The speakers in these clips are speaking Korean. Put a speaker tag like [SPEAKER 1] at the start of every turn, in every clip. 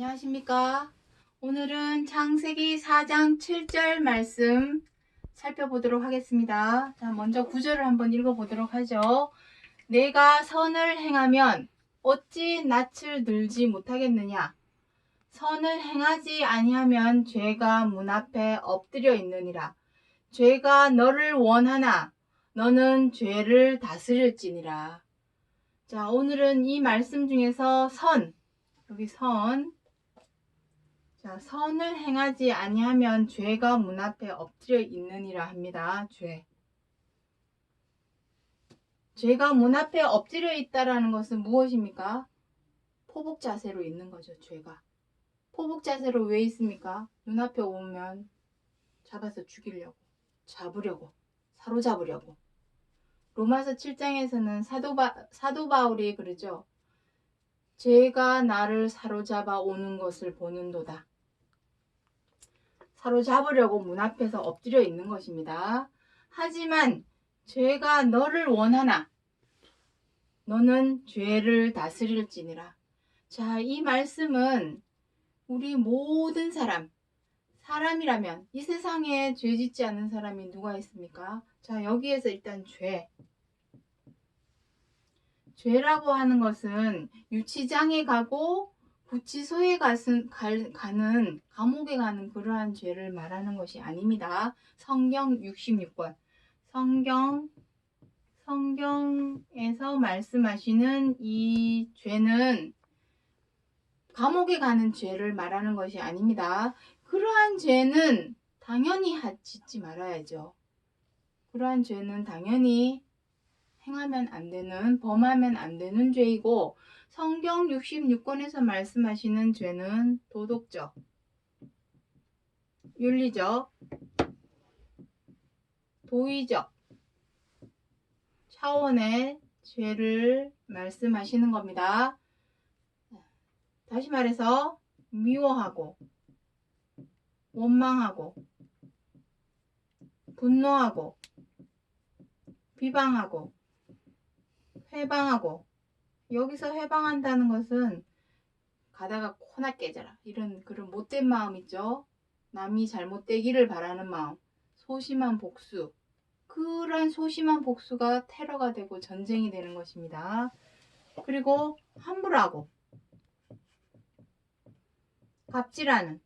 [SPEAKER 1] 안녕하십니까. 오늘은 창세기 4장 7절 말씀 살펴보도록 하겠습니다. 자, 먼저 구절을 한번 읽어보도록 하죠. 내가 선을 행하면 어찌 낯을 들지 못하겠느냐? 선을 행하지 아니하면 죄가 문 앞에 엎드려 있느니라. 죄가 너를 원하나 너는 죄를 다스릴지니라. 자, 오늘은 이 말씀 중에서 선, 여기 선, 자, 선을 행하지 아니하면 죄가 문 앞에 엎드려 있느니라 합니다. 죄. 죄가 문 앞에 엎드려 있다라는 것은 무엇입니까? 포복 자세로 있는 거죠, 죄가. 포복 자세로 왜 있습니까? 눈앞에 오면 잡아서 죽이려고, 잡으려고, 사로잡으려고. 로마서 7장에서는 사도, 바, 사도 바울이 그러죠. 죄가 나를 사로잡아 오는 것을 보는도다. 사로잡으려고 문 앞에서 엎드려 있는 것입니다. 하지만 죄가 너를 원하나 너는 죄를 다스릴지니라. 자, 이 말씀은 우리 모든 사람, 사람이라면 이 세상에 죄 짓지 않는 사람이 누가 있습니까? 자, 여기에서 일단 죄. 죄라고 하는 것은 유치장에 가고 구치소에 가는, 가는 감옥에 가는 그러한 죄를 말하는 것이 아닙니다. 성경 66권. 성경 성경에서 말씀하시는 이 죄는 감옥에 가는 죄를 말하는 것이 아닙니다. 그러한 죄는 당연히 하- 짓지 말아야죠. 그러한 죄는 당연히 행하면 안 되는, 범하면 안 되는 죄이고, 성경 66권에서 말씀하시는 죄는 도덕적, 윤리적, 도의적 차원의 죄를 말씀하시는 겁니다. 다시 말해서 미워하고 원망하고 분노하고 비방하고 회방하고 여기서 회방한다는 것은 가다가 코나 깨져라. 이런 그런 못된 마음 있죠? 남이 잘못되기를 바라는 마음 소심한 복수. 그런 소심한 복수가 테러가 되고 전쟁이 되는 것입니다. 그리고 함부로 하고. 갑질하는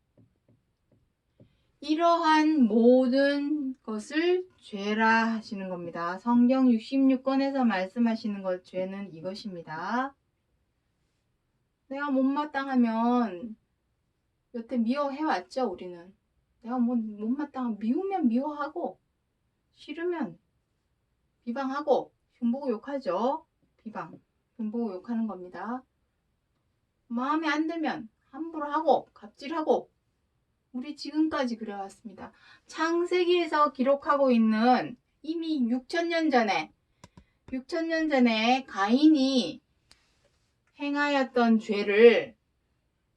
[SPEAKER 1] 이러한 모든 것을 죄라 하시는 겁니다. 성경 66권에서 말씀하시는 것 죄는 이것입니다. 내가 못마땅하면 여태 미워해왔죠, 우리는. 내가 뭐 못마땅하면 미우면 미워하고 싫으면 비방하고 흉보고 욕하죠. 비방, 흉보고 욕하는 겁니다. 마음에 안 들면 함부로 하고 갑질하고 우리 지금까지 그래왔습니다. 창세기에서 기록하고 있는 이미 6천년 전에 6천년 전에 가인이 행하였던 죄를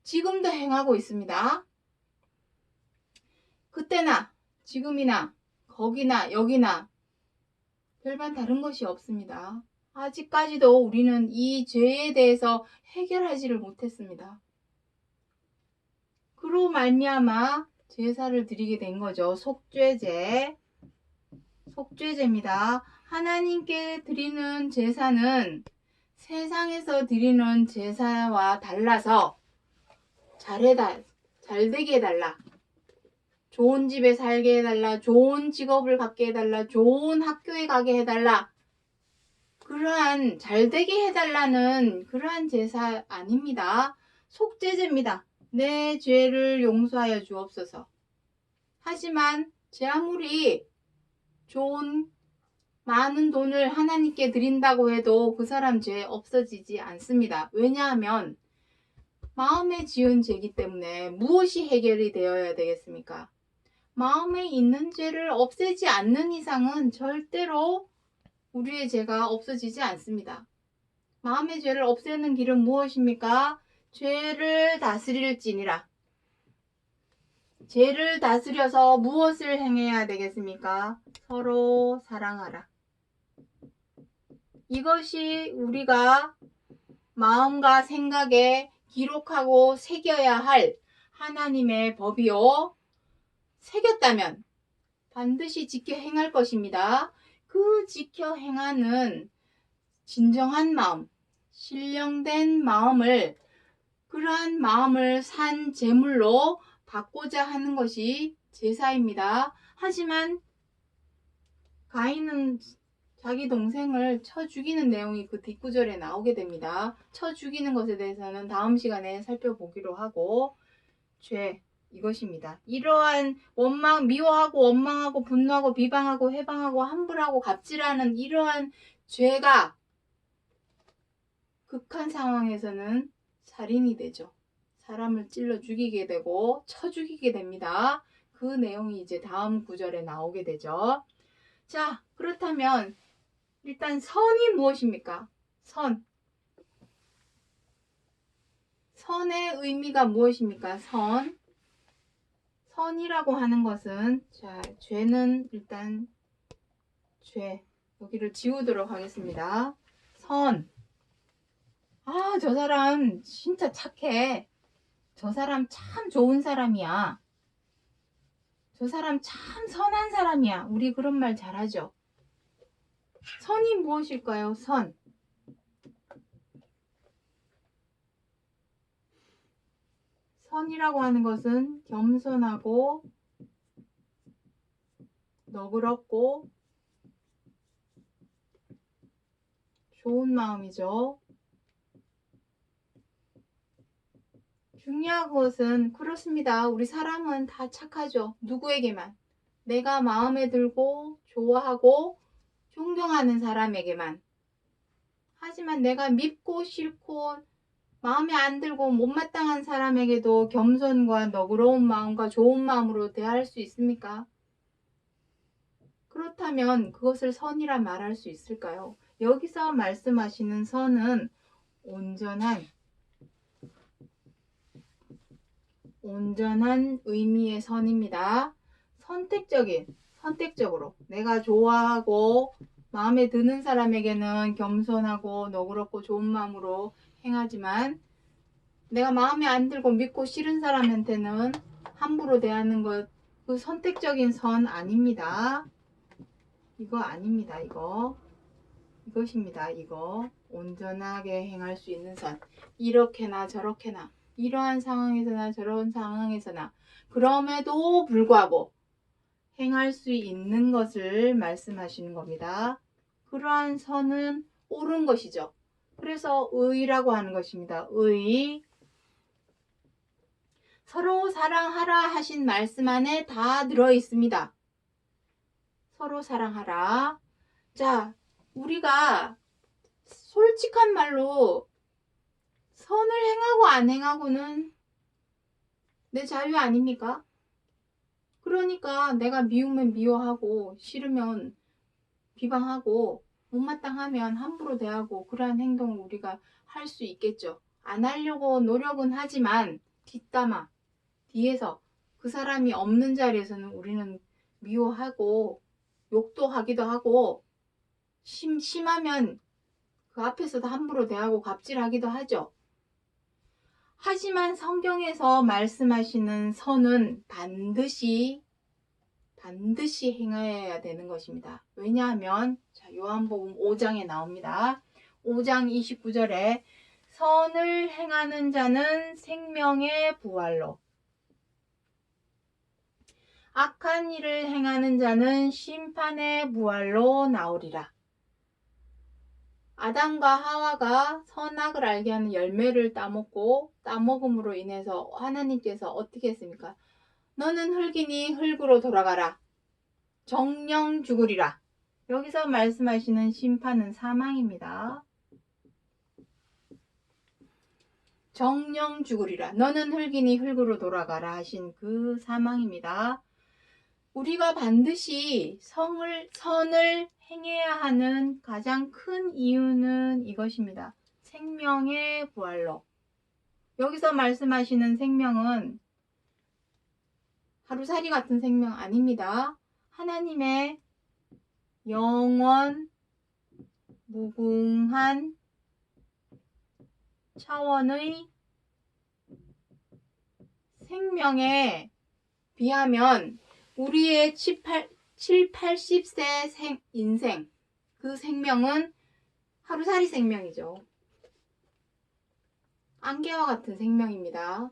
[SPEAKER 1] 지금도 행하고 있습니다. 그때나 지금이나 거기나 여기나 별반 다른 것이 없습니다. 아직까지도 우리는 이 죄에 대해서 해결하지를 못했습니다. 그로 말미암아 제사를 드리게 된 거죠. 속죄제. 속죄제입니다. 하나님께 드리는 제사는 세상에서 드리는 제사와 달라서 잘해다 잘되게 해달라. 좋은 집에 살게 해달라. 좋은 직업을 갖게 해달라. 좋은 학교에 가게 해달라. 그러한 잘되게 해달라는 그러한 제사 아닙니다. 속죄제입니다. 내 죄를 용서하여 주옵소서. 하지만 제 아무리 좋은 많은 돈을 하나님께 드린다고 해도 그 사람 죄 없어지지 않습니다. 왜냐하면 마음에 지은 죄이기 때문에 무엇이 해결이 되어야 되겠습니까? 마음에 있는 죄를 없애지 않는 이상은 절대로 우리의 죄가 없어지지 않습니다. 마음의 죄를 없애는 길은 무엇입니까? 죄를 다스릴지니라. 죄를 다스려서 무엇을 행해야 되겠습니까? 서로 사랑하라. 이것이 우리가 마음과 생각에 기록하고 새겨야 할 하나님의 법이요. 새겼다면 반드시 지켜 행할 것입니다. 그 지켜 행하는 진정한 마음, 신령된 마음을 그러한 마음을 산 제물로 받고자 하는 것이 제사입니다. 하지만 가인은 자기 동생을 쳐 죽이는 내용이 그 뒷구절에 나오게 됩니다. 쳐 죽이는 것에 대해서는 다음 시간에 살펴보기로 하고 죄 이것입니다. 이러한 원망 미워하고 원망하고 분노하고 비방하고 해방하고 함불하고 갑질하는 이러한 죄가 극한 상황에서는 살인이 되죠. 사람을 찔러 죽이게 되고 쳐 죽이게 됩니다. 그 내용이 이제 다음 구절에 나오게 되죠. 자, 그렇다면 일단 선이 무엇입니까? 선. 선의 의미가 무엇입니까? 선. 선이라고 하는 것은 자, 죄는 일단 죄 여기를 지우도록 하겠습니다. 선. 아, 저 사람 진짜 착해. 저 사람 참 좋은 사람이야. 저 사람 참 선한 사람이야. 우리 그런 말 잘하죠. 선이 무엇일까요? 선. 선이라고 하는 것은 겸손하고 너그럽고 좋은 마음이죠. 중요한 것은 그렇습니다. 우리 사람은 다 착하죠. 누구에게만. 내가 마음에 들고 좋아하고 존경하는 사람에게만. 하지만 내가 밉고 싫고 마음에 안 들고 못마땅한 사람에게도 겸손과 너그러운 마음과 좋은 마음으로 대할 수 있습니까? 그렇다면 그것을 선이라 말할 수 있을까요? 여기서 말씀하시는 선은 온전한 온전한 의미의 선입니다. 선택적인, 선택적으로 내가 좋아하고 마음에 드는 사람에게는 겸손하고 너그럽고 좋은 마음으로 행하지만 내가 마음에 안 들고 믿고 싫은 사람한테는 함부로 대하는 것, 그 선택적인 선 아닙니다. 이거 아닙니다, 이거. 이것입니다, 이거. 온전하게 행할 수 있는 선. 이렇게나 저렇게나. 이러한 상황에서나 저런 상황에서나 그럼에도 불구하고 행할 수 있는 것을 말씀하시는 겁니다. 그러한 선은 옳은 것이죠. 그래서 의라고 하는 것입니다. 의. 서로 사랑하라 하신 말씀 안에 다 들어 있습니다. 서로 사랑하라. 자, 우리가 솔직한 말로 선을 행하고 안 행하고는 내 자유 아닙니까? 그러니까 내가 미우면 미워하고 싫으면 비방하고 못마땅하면 함부로 대하고 그러한 행동을 우리가 할 수 있겠죠. 안 하려고 노력은 하지만 뒷담화 뒤에서 그 사람이 없는 자리에서는 우리는 미워하고 욕도 하기도 하고 심, 심하면 그 앞에서도 함부로 대하고 갑질하기도 하죠. 하지만 성경에서 말씀하시는 선은 반드시 반드시 행해야 되는 것입니다. 왜냐하면 자, 요한복음 5장에 나옵니다. 5장 29절에 선을 행하는 자는 생명의 부활로 악한 일을 행하는 자는 심판의 부활로 나오리라. 아담과 하와가 선악을 알게 하는 열매를 따먹고 따먹음으로 인해서 하나님께서 어떻게 했습니까? 너는 흙이니 흙으로 돌아가라. 정령 죽으리라. 여기서 말씀하시는 심판은 사망입니다. 정령 죽으리라. 너는 흙이니 흙으로 돌아가라 하신 그 사망입니다. 우리가 반드시 성을, 선을 행해야 하는 가장 큰 이유는 이것입니다. 생명의 부활로. 여기서 말씀하시는 생명은 하루살이 같은 생명 아닙니다. 하나님의 영원 무궁한 차원의 생명에 비하면 우리의 7, 8, 7 80세 생, 인생, 그 생명은 하루살이 생명이죠. 안개와 같은 생명입니다.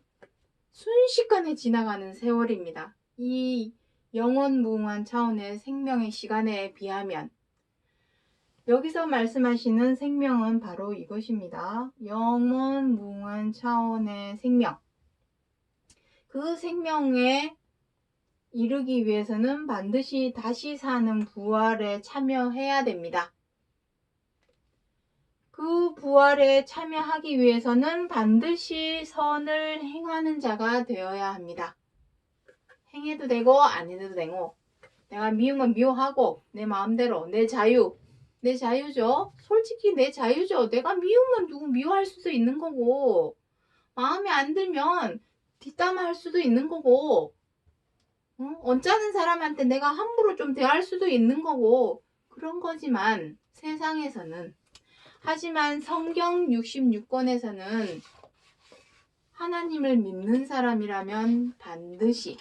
[SPEAKER 1] 순식간에 지나가는 세월입니다. 이 영원무궁한 차원의 생명의 시간에 비하면 여기서 말씀하시는 생명은 바로 이것입니다. 영원무궁한 차원의 생명. 그 생명에 이르기 위해서는 반드시 다시 사는 부활에 참여해야 됩니다. 그 부활에 참여하기 위해서는 반드시 선을 행하는 자가 되어야 합니다. 행해도 되고 안 해도 되고 내가 미우면 미워하고 내 마음대로 내 자유 내 자유죠. 솔직히 내 자유죠. 내가 미우면 누구 미워할 수도 있는 거고 마음에 안 들면 뒷담화할 수도 있는 거고 어? 언짢은 사람한테 내가 함부로 좀 대할 수도 있는 거고 그런 거지만 세상에서는 하지만 성경 66권에서는 하나님을 믿는 사람이라면 반드시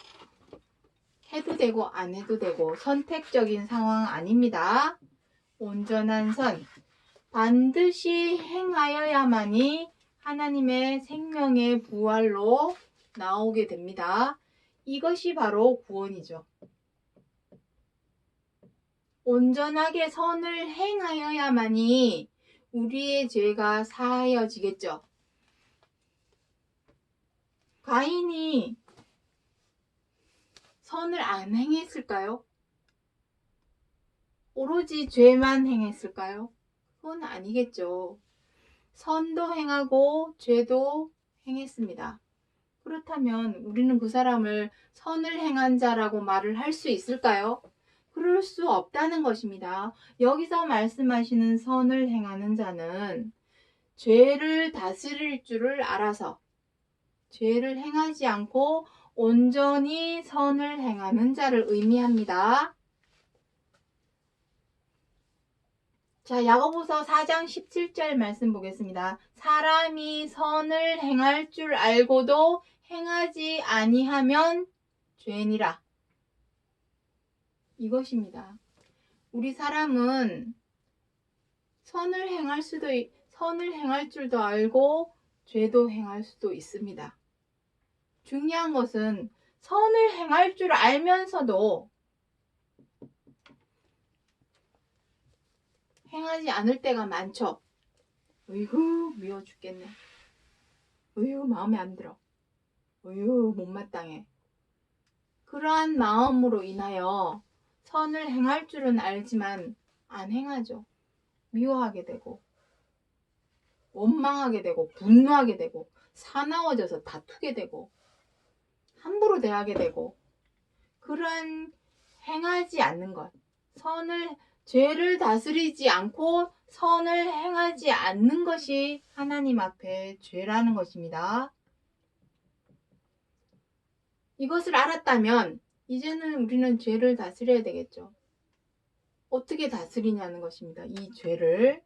[SPEAKER 1] 해도 되고 안 해도 되고 선택적인 상황 아닙니다. 온전한 선 반드시 행하여야만이 하나님의 생명의 부활로 나오게 됩니다. 이것이 바로 구원이죠. 온전하게 선을 행하여야만이 우리의 죄가 사하여지겠죠. 가인이 선을 안 행했을까요? 오로지 죄만 행했을까요? 그건 아니겠죠. 선도 행하고 죄도 행했습니다. 그렇다면 우리는 그 사람을 선을 행한 자라고 말을 할 수 있을까요? 그럴 수 없다는 것입니다. 여기서 말씀하시는 선을 행하는 자는 죄를 다스릴 줄을 알아서 죄를 행하지 않고 온전히 선을 행하는 자를 의미합니다. 자, 야고보서 4장 17절 말씀 보겠습니다. 사람이 선을 행할 줄 알고도 행하지 아니하면 죄니라. 이것입니다. 우리 사람은 선을 행할 수도 선을 행할 줄도 알고 죄도 행할 수도 있습니다. 중요한 것은 선을 행할 줄 알면서도 행하지 않을 때가 많죠. 으이구 미워 죽겠네. 으이구 마음에 안 들어. 으이구 못마땅해. 그러한 마음으로 인하여 선을 행할 줄은 알지만 안 행하죠. 미워하게 되고 원망하게 되고 분노하게 되고 사나워져서 다투게 되고 함부로 대하게 되고 그러한 행하지 않는 것 선을 죄를 다스리지 않고 선을 행하지 않는 것이 하나님 앞에 죄라는 것입니다. 이것을 알았다면 이제는 우리는 죄를 다스려야 되겠죠. 어떻게 다스리냐는 것입니다. 이 죄를.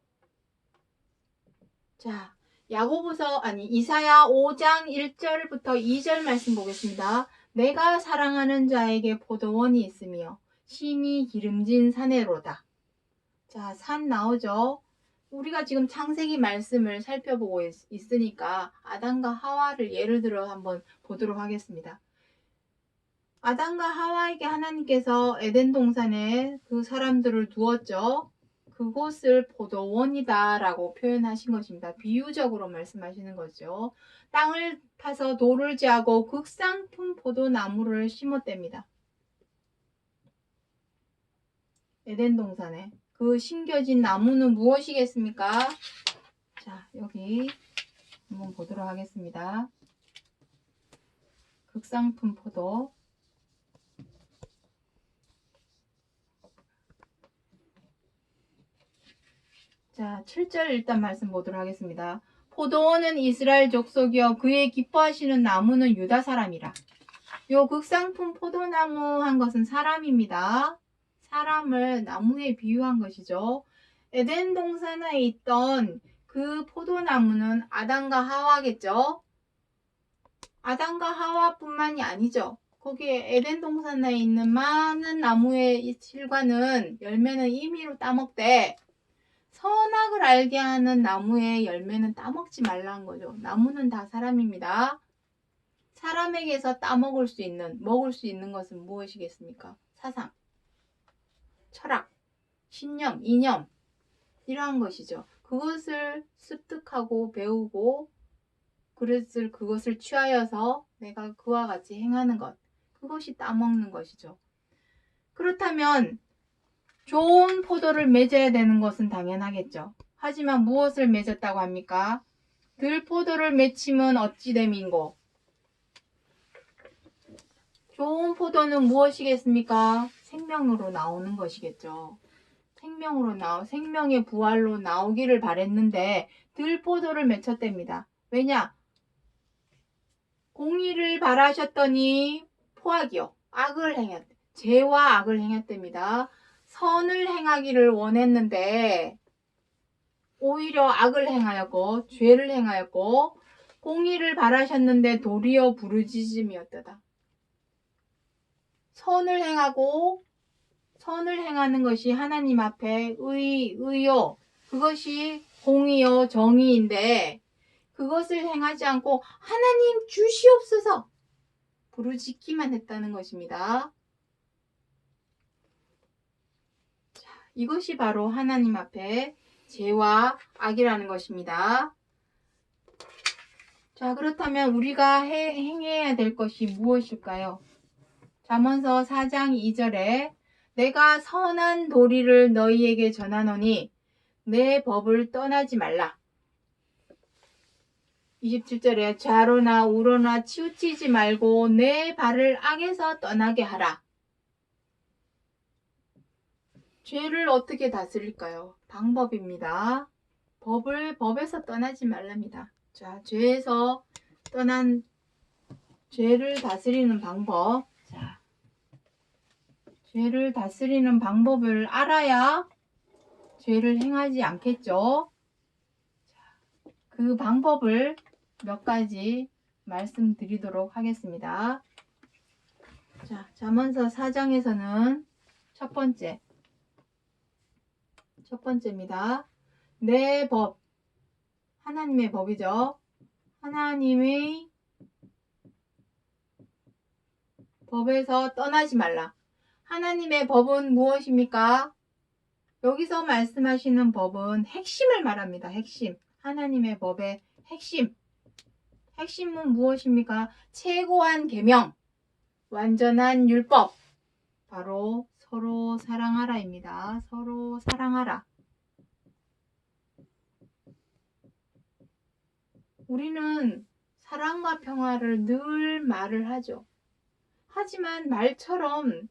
[SPEAKER 1] 자, 야고보서 아니 이사야 5장 1절부터 2절 말씀 보겠습니다. 내가 사랑하는 자에게 포도원이 있으며 심히 기름진 산에로다. 자, 산 나오죠? 우리가 지금 창세기 말씀을 살펴보고 있, 있으니까 아담과 하와를 예를 들어 한번 보도록 하겠습니다. 아담과 하와에게 하나님께서 에덴 동산에 그 사람들을 두었죠. 그곳을 포도원이다 라고 표현하신 것입니다. 비유적으로 말씀하시는 거죠. 땅을 파서 돌을 지하고 극상품 포도나무를 심었답니다. 에덴 동산에 그 심겨진 나무는 무엇이겠습니까? 자, 여기 한번 보도록 하겠습니다. 극상품 포도 자, 7절 일단 말씀 보도록 하겠습니다. 포도원은 이스라엘 족속이여 그의 기뻐하시는 나무는 유다 사람이라. 요 극상품 포도나무 한 것은 사람입니다. 사람을 나무에 비유한 것이죠. 에덴 동산에 있던 그 포도나무는 아담과 하와겠죠. 아담과 하와뿐만이 아니죠. 거기에 에덴 동산에 있는 많은 나무의 실과는 열매는 임의로 따먹되 선악을 알게 하는 나무의 열매는 따먹지 말라는 거죠. 나무는 다 사람입니다. 사람에게서 따먹을 수 있는, 먹을 수 있는 것은 무엇이겠습니까? 사상, 철학, 신념, 이념, 이러한 것이죠. 그것을 습득하고 배우고 그릇을 그것을 취하여서 내가 그와 같이 행하는 것. 그것이 따먹는 것이죠. 그렇다면 좋은 포도를 맺어야 되는 것은 당연하겠죠. 하지만 무엇을 맺었다고 합니까? 들포도를 맺힘은 어찌 됨인고? 좋은 포도는 무엇이겠습니까? 생명으로 나오는 것이겠죠. 생명으로 나오, 생명의 부활로 나오기를 바랬는데 들포도를 맺혔답니다. 왜냐? 공의를 바라셨더니 포악이요. 악을 행했, 죄와 악을 행했답니다. 선을 행하기를 원했는데 오히려 악을 행하였고 죄를 행하였고 공의를 바라셨는데 도리어 부르짖음이었다. 선을 행하고 선을 행하는 것이 하나님 앞에 의, 의요. 그것이 공의요, 정의인데 그것을 행하지 않고 하나님 주시옵소서 부르짖기만 했다는 것입니다. 자, 이것이 바로 하나님 앞에 죄와 악이라는 것입니다. 자, 그렇다면 우리가 해, 행해야 될 것이 무엇일까요? 잠언서 4장 2절에 내가 선한 도리를 너희에게 전하노니 내 법을 떠나지 말라. 27절에 좌로나 우로나 치우치지 말고 내 발을 악에서 떠나게 하라. 죄를 어떻게 다스릴까요? 방법입니다. 법을 법에서 떠나지 말랍니다. 자, 죄에서 떠난 죄를 다스리는 방법. 자, 죄를 다스리는 방법을 알아야 죄를 행하지 않겠죠. 자, 그 방법을 몇 가지 말씀드리도록 하겠습니다. 자, 잠언서 4장에서는 첫 번째, 첫 번째입니다. 내 법, 하나님의 법이죠. 하나님의 법에서 떠나지 말라. 하나님의 법은 무엇입니까? 여기서 말씀하시는 법은 핵심을 말합니다. 핵심. 하나님의 법의 핵심. 핵심은 무엇입니까? 최고한 계명, 완전한 율법. 바로 서로 사랑하라입니다. 서로 사랑하라. 우리는 사랑과 평화를 늘 말을 하죠. 하지만 말처럼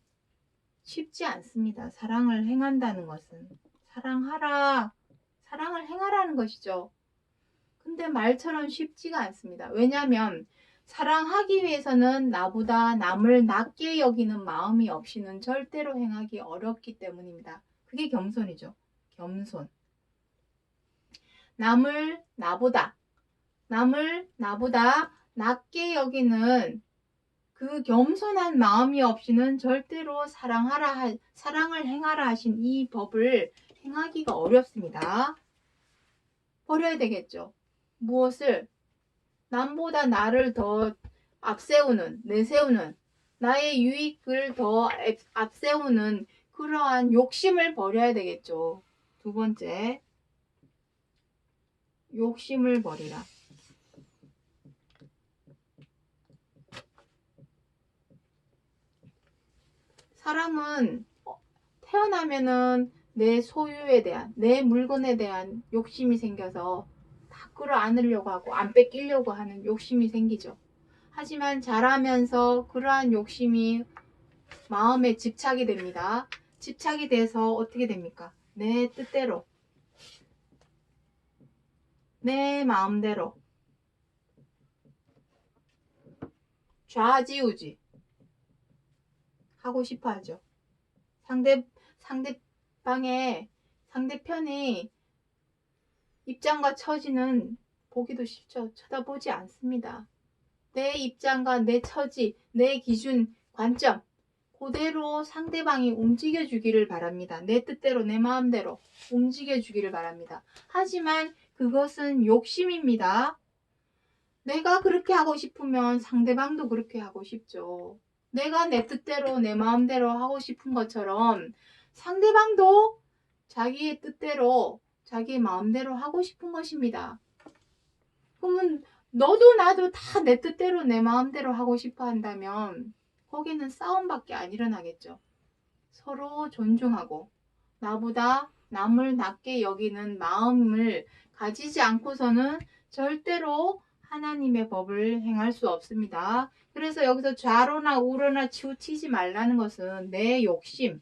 [SPEAKER 1] 쉽지 않습니다. 사랑을 행한다는 것은. 사랑하라. 사랑을 행하라는 것이죠. 근데 말처럼 쉽지가 않습니다. 왜냐하면 사랑하기 위해서는 나보다 남을 낮게 여기는 마음이 없이는 절대로 행하기 어렵기 때문입니다. 그게 겸손이죠. 겸손. 남을 나보다, 남을 나보다 낮게 여기는 그 겸손한 마음이 없이는 절대로 사랑하라, 하- 사랑을 행하라 하신 이 법을 행하기가 어렵습니다. 버려야 되겠죠. 무엇을? 남보다 나를 더 앞세우는, 내세우는, 나의 유익을 더 앞- 앞세우는 그러한 욕심을 버려야 되겠죠. 두 번째, 욕심을 버리라. 사람은 어, 태어나면은 내 소유에 대한, 내 물건에 대한 욕심이 생겨서 다 끌어안으려고 하고 안 뺏기려고 하는 욕심이 생기죠. 하지만 자라면서 그러한 욕심이 마음에 집착이 됩니다. 집착이 돼서 어떻게 됩니까? 내 뜻대로, 내 마음대로 좌지우지 하고 싶어 하죠. 상대, 상대방의, 상대편의 입장과 처지는 보기도 싫죠. 쳐다보지 않습니다. 내 입장과 내 처지, 내 기준, 관점 그대로 상대방이 움직여 주기를 바랍니다. 내 뜻대로 내 마음대로 움직여 주기를 바랍니다. 하지만 그것은 욕심입니다. 내가 그렇게 하고 싶으면 상대방도 그렇게 하고 싶죠. 내가 내 뜻대로 내 마음대로 하고 싶은 것처럼 상대방도 자기의 뜻대로 자기 마음대로 하고 싶은 것입니다. 그러면 너도 나도 다 내 뜻대로 내 마음대로 하고 싶어 한다면 거기는 싸움밖에 안 일어나겠죠. 서로 존중하고 나보다 남을 낮게 여기는 마음을 가지지 않고서는 절대로 하나님의 법을 행할 수 없습니다. 그래서 여기서 좌로나 우로나 치우치지 말라는 것은 내 욕심,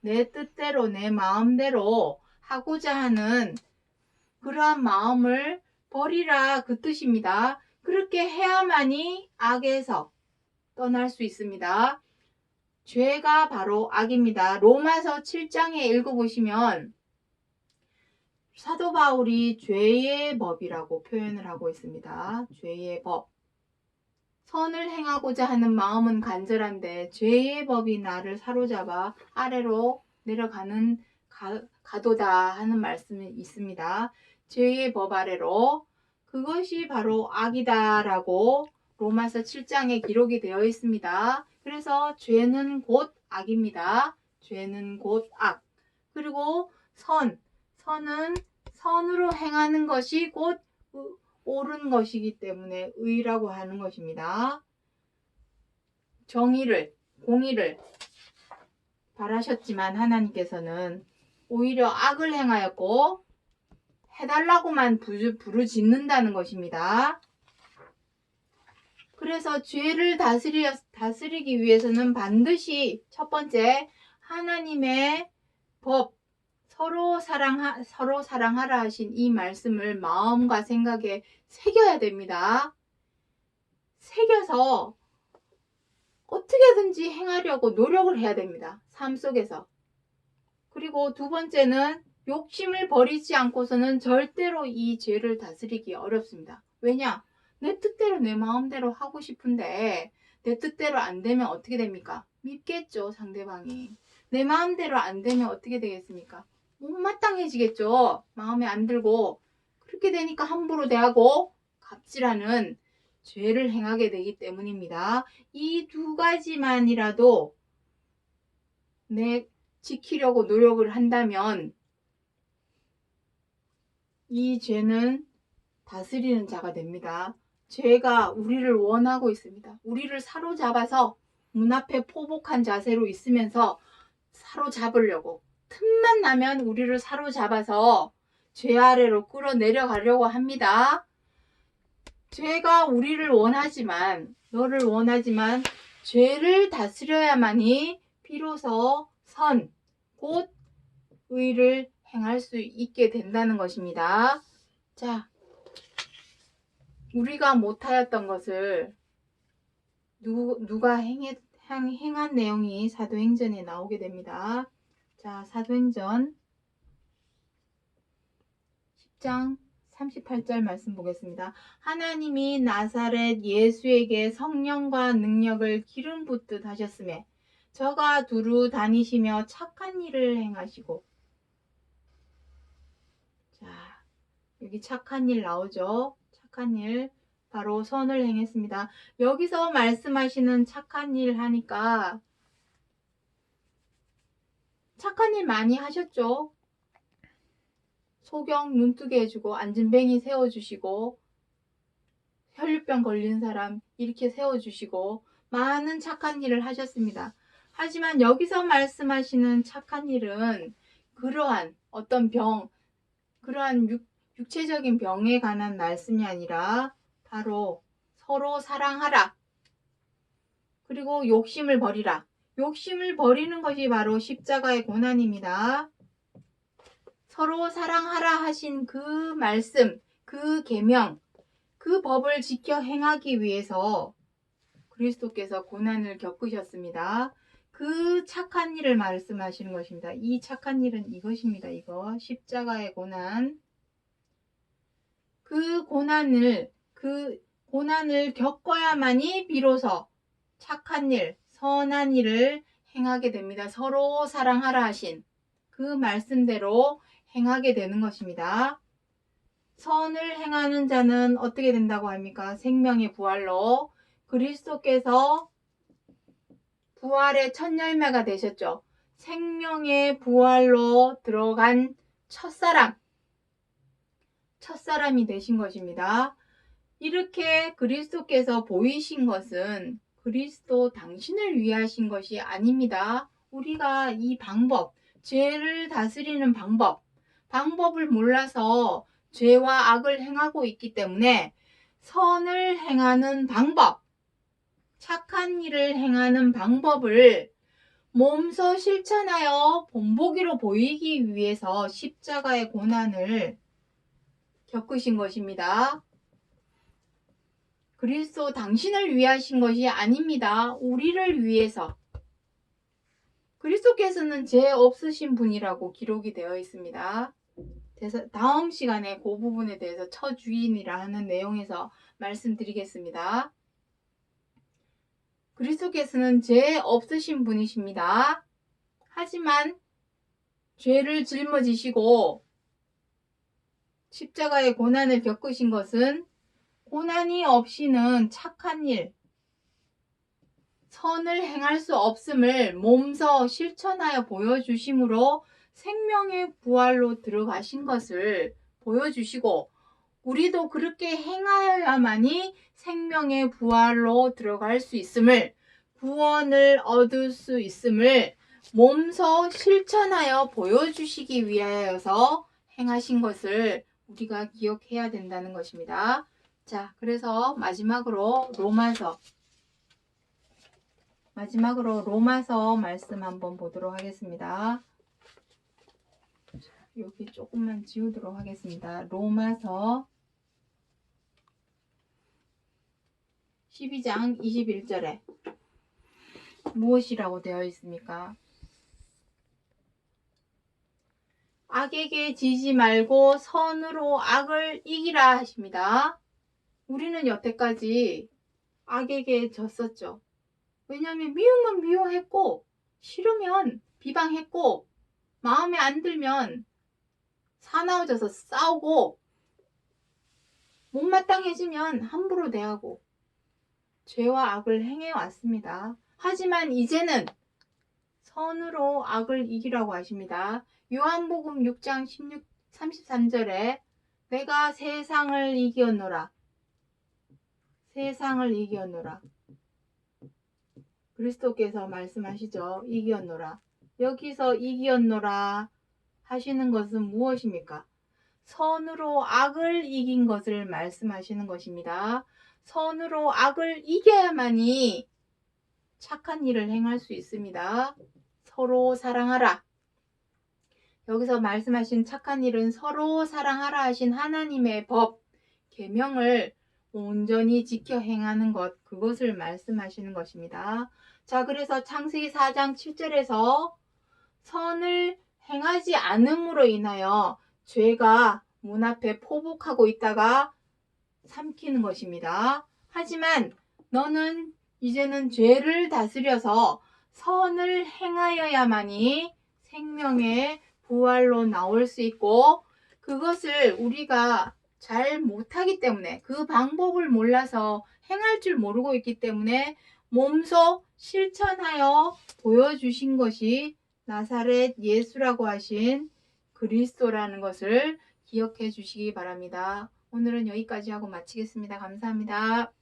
[SPEAKER 1] 내 뜻대로 내 마음대로 하고자 하는 그러한 마음을 버리라 그 뜻입니다. 그렇게 해야만이 악에서 떠날 수 있습니다. 죄가 바로 악입니다. 로마서 7장에 읽어보시면 사도 바울이 죄의 법이라고 표현을 하고 있습니다. 죄의 법. 선을 행하고자 하는 마음은 간절한데 죄의 법이 나를 사로잡아 아래로 내려가는 가, 가도다 하는 말씀이 있습니다. 죄의 법 아래로 그것이 바로 악이다라고 로마서 7장에 기록이 되어 있습니다. 그래서 죄는 곧 악입니다. 죄는 곧 악. 그리고 선, 선은 선으로 행하는 것이 곧 의- 옳은 것이기 때문에 의라고 하는 것입니다. 정의를, 공의를 바라셨지만 하나님께서는 오히려 악을 행하였고 해달라고만 부- 부르짖는다는 것입니다. 그래서 죄를 다스리, 다스리기 위해서는 반드시 첫 번째 하나님의 법, 서로 사랑하, 서로 사랑하라 하신 이 말씀을 마음과 생각에 새겨야 됩니다. 새겨서 어떻게든지 행하려고 노력을 해야 됩니다. 삶 속에서. 그리고 두 번째는 욕심을 버리지 않고서는 절대로 이 죄를 다스리기 어렵습니다. 왜냐? 내 뜻대로 내 마음대로 하고 싶은데 내 뜻대로 안 되면 어떻게 됩니까? 밉겠죠, 상대방이. 내 마음대로 안 되면 어떻게 되겠습니까? 못마땅해지겠죠. 마음에 안 들고 그렇게 되니까 함부로 대하고 갑질하는 죄를 행하게 되기 때문입니다. 이 두 가지만이라도 내 지키려고 노력을 한다면 이 죄는 다스리는 자가 됩니다. 죄가 우리를 원하고 있습니다. 우리를 사로잡아서 문 앞에 포복한 자세로 있으면서 사로잡으려고 틈만 나면 우리를 사로잡아서 죄 아래로 끌어내려가려고 합니다. 죄가 우리를 원하지만 너를 원하지만 죄를 다스려야만이 비로소 선, 곧 의를 행할 수 있게 된다는 것입니다. 자, 우리가 못하였던 것을 누, 누가 행해, 행, 행한 내용이 사도행전에 나오게 됩니다. 자, 사도행전 10장 38절 말씀 보겠습니다. 하나님이 나사렛 예수에게 성령과 능력을 기름 붓듯 하셨음에 저가 두루 다니시며 착한 일을 행하시고 자, 여기 착한 일 나오죠. 착한 일 바로 선을 행했습니다. 여기서 말씀하시는 착한 일 하니까 착한 일 많이 하셨죠. 소경 눈뜨게 해주고 안진뱅이 세워주시고 혈류병 걸린 사람 이렇게 세워주시고 많은 착한 일을 하셨습니다. 하지만 여기서 말씀하시는 착한 일은 그러한 어떤 병, 그러한 육, 육체적인 병에 관한 말씀이 아니라 바로 서로 사랑하라. 그리고 욕심을 버리라. 욕심을 버리는 것이 바로 십자가의 고난입니다. 서로 사랑하라 하신 그 말씀, 그 계명, 그 법을 지켜 행하기 위해서 그리스도께서 고난을 겪으셨습니다. 그 착한 일을 말씀하시는 것입니다. 이 착한 일은 이것입니다. 이거 십자가의 고난. 그 고난을 그 고난을 겪어야만이 비로소 착한 일, 선한 일을 행하게 됩니다. 서로 사랑하라 하신 그 말씀대로 행하게 되는 것입니다. 선을 행하는 자는 어떻게 된다고 합니까? 생명의 부활로 그리스도께서 부활의 첫 열매가 되셨죠. 생명의 부활로 들어간 첫사람, 첫사람이 되신 것입니다. 이렇게 그리스도께서 보이신 것은 그리스도 당신을 위하신 것이 아닙니다. 우리가 이 방법, 죄를 다스리는 방법, 방법을 몰라서 죄와 악을 행하고 있기 때문에 선을 행하는 방법, 착한 일을 행하는 방법을 몸소 실천하여 본보기로 보이기 위해서 십자가의 고난을 겪으신 것입니다. 그리스도 당신을 위하신 것이 아닙니다. 우리를 위해서. 그리스도께서는 죄 없으신 분이라고 기록이 되어 있습니다. 다음 시간에 그 부분에 대해서 처주인이라 하는 내용에서 말씀드리겠습니다. 그리스도께서는 죄 없으신 분이십니다. 하지만 죄를 짊어지시고 십자가의 고난을 겪으신 것은 고난이 없이는 착한 일, 선을 행할 수 없음을 몸서 실천하여 보여주심으로 생명의 부활로 들어가신 것을 보여주시고 우리도 그렇게 행하여야만이 생명의 부활로 들어갈 수 있음을 구원을 얻을 수 있음을 몸소 실천하여 보여주시기 위하여서 행하신 것을 우리가 기억해야 된다는 것입니다. 자, 그래서 마지막으로 로마서 마지막으로 로마서 말씀 한번 보도록 하겠습니다. 여기 조금만 지우도록 하겠습니다. 로마서 12장 21절에 무엇이라고 되어 있습니까? 악에게 지지 말고 선으로 악을 이기라 하십니다. 우리는 여태까지 악에게 졌었죠. 왜냐하면 미우면 미워했고 싫으면 비방했고 마음에 안 들면 사나워져서 싸우고 못마땅해지면 함부로 대하고 죄와 악을 행해 왔습니다. 하지만 이제는 선으로 악을 이기라고 하십니다. 요한복음 6장 16, 33절에 내가 세상을 이기었노라. 세상을 이기었노라. 그리스도께서 말씀하시죠. 이기었노라. 여기서 이기었노라 하시는 것은 무엇입니까? 선으로 악을 이긴 것을 말씀하시는 것입니다. 선으로 악을 이겨야만이 착한 일을 행할 수 있습니다. 서로 사랑하라. 여기서 말씀하신 착한 일은 서로 사랑하라 하신 하나님의 법, 계명을 온전히 지켜 행하는 것, 그것을 말씀하시는 것입니다. 자, 그래서 창세기 4장 7절에서 선을 행하지 않음으로 인하여 죄가 문 앞에 포복하고 있다가 삼키는 것입니다. 하지만 너는 이제는 죄를 다스려서 선을 행하여야만이 생명의 부활로 나올 수 있고 그것을 우리가 잘 못하기 때문에 그 방법을 몰라서 행할 줄 모르고 있기 때문에 몸소 실천하여 보여주신 것이 나사렛 예수라고 하신 그리스도라는 것을 기억해 주시기 바랍니다. 오늘은 여기까지 하고 마치겠습니다. 감사합니다.